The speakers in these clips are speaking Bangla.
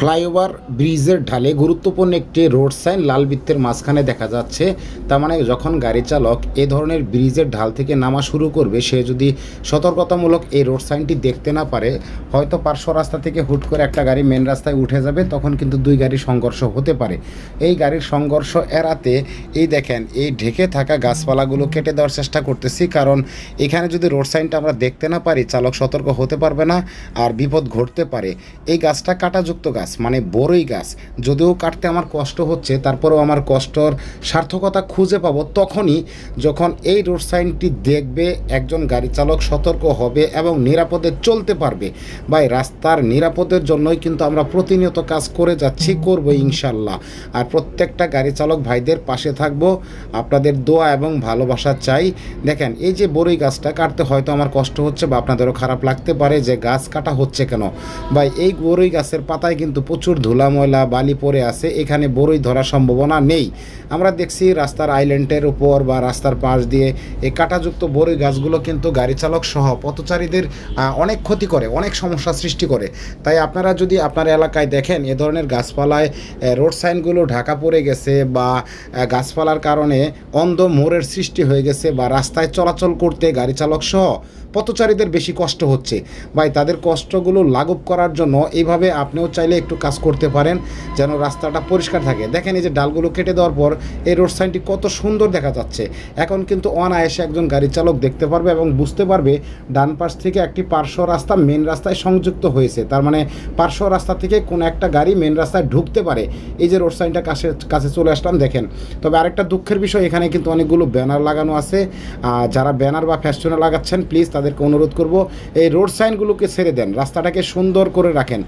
ফ্লাইওভার ব্রিজের ঢালে গুরুত্বপূর্ণ একটি রোড সাইন লাল বৃত্তের মাঝখানে দেখা যাচ্ছে। তার মানে যখন গাড়ি চালক এ ধরনের ব্রিজের ঢাল থেকে নামা শুরু করবে, সে যদি সতর্কতামূলক এই রোড সাইনটি দেখতে না পারে, হয়তো পার্শ্ব রাস্তা থেকে হুট করে একটা গাড়ি মেন রাস্তায় উঠে যাবে, তখন কিন্তু দুই গাড়ির সংঘর্ষ হতে পারে। এই গাড়ির সংঘর্ষ এড়াতে এই দেখেন, এই ঢেকে থাকা গাছপালাগুলো কেটে দেওয়ার চেষ্টা করতেছি, কারণ এখানে যদি রোড সাইনটা আমরা দেখতে না পারি, চালক সতর্ক হতে পারবে না আর বিপদ ঘটতে পারে। এই গাছটা কাঁটাযুক্ত গাছ মানে বড়ই গাছ। যদিও কাটতে আমার কষ্ট হচ্ছে, তারপরেও আমার কষ্টর সার্থকতা খুঁজে পাবো তখনই যখন এই রোড সাইনটি দেখবে, একজন গাড়ি চালক সতর্ক হবে এবং নিরাপদে চলতে পারবে। বা রাস্তার নিরাপদের জন্যই কিন্তু আমরা প্রতিনিয়ত কাজ করে যাচ্ছি, করব ইনশাল্লাহ আর প্রত্যেকটা গাড়ি চালক ভাইদের পাশে থাকব, আপনাদের দোয়া এবং ভালোবাসা চাই। দেখেন, এই যে বড়ই গাছটা কাটতে হয়তো আমার কষ্ট হচ্ছে বা আপনাদেরও খারাপ লাগতে পারে যে গাছ কাটা হচ্ছে কেন। বা এই বড়ই গাছের পাতায় কিন্তু প্রচুর ধুলা ময়লা বালি পড়ে আছে। এখানে বড়ই ধরার সম্ভাবনা নেই। আমরা দেখছি রাস্তার আইল্যান্ডের উপর বা রাস্তার পাশ দিয়ে এই কাটাযুক্ত বড়ই গাছগুলো কিন্তু গাড়ি চালক সহ পথচারীদের অনেক ক্ষতি করে, অনেক সমস্যা সৃষ্টি করে। তাই আপনারা যদি আপনার এলাকায় দেখেন এ ধরনের গাছপালায় রোড সাইনগুলো ঢাকা পড়ে গেছে বা গাছপালার কারণে অন্ধ মোড়ের সৃষ্টি হয়ে গেছে বা রাস্তায় চলাচল করতে গাড়ি চালক সহ পথচারীদের বেশি কষ্ট হচ্ছে। ভাই, তাদের কষ্টগুলো লাঘব করার জন্য এইভাবে আপনিও চাইলে একটু কাজ করতে পারেন, যেন রাস্তাটা পরিষ্কার থাকে। দেখেন এই যে ডালগুলো কেটে দেওয়ার পর এই রোড সাইনটি কত সুন্দর দেখা যাচ্ছে। এখন কিন্তু অনায়াসে একজন গাড়ি চালক দেখতে পারবে এবং বুঝতে পারবে ডান পাশ থেকে একটি পার্শ্ব রাস্তা মেন রাস্তায় সংযুক্ত হয়েছে। তার মানে পার্শ্ব রাস্তা থেকে কোনো একটা গাড়ি মেন রাস্তায় ঢুকতে পারে। এই যে রোড সাইনটা কাছে কাছে চলে আসলাম, দেখেন। তবে আরেকটা দুঃখের বিষয়, এখানে কিন্তু অনেকগুলো ব্যানার লাগানো আছে। যারা ব্যানার বা ফ্যাশনে লাগাচ্ছেন প্লিজ তাদেরকে অনুরোধ করব, এই রোড সাইনগুলোকে ছেড়ে দেন। রাস্তাটাকে সুন্দর করে রাখেন।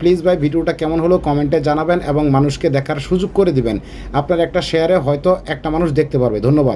প্লিজ ভাই ভিডিওটা কেমন হলো কমেন্টে জানাবেন এবং মানুষকে দেখার সুযোগ করে দিবেন। আপনার একটা শেয়ারে হয়তো একটা মানুষ দেখতে পারবে। ধন্যবাদ।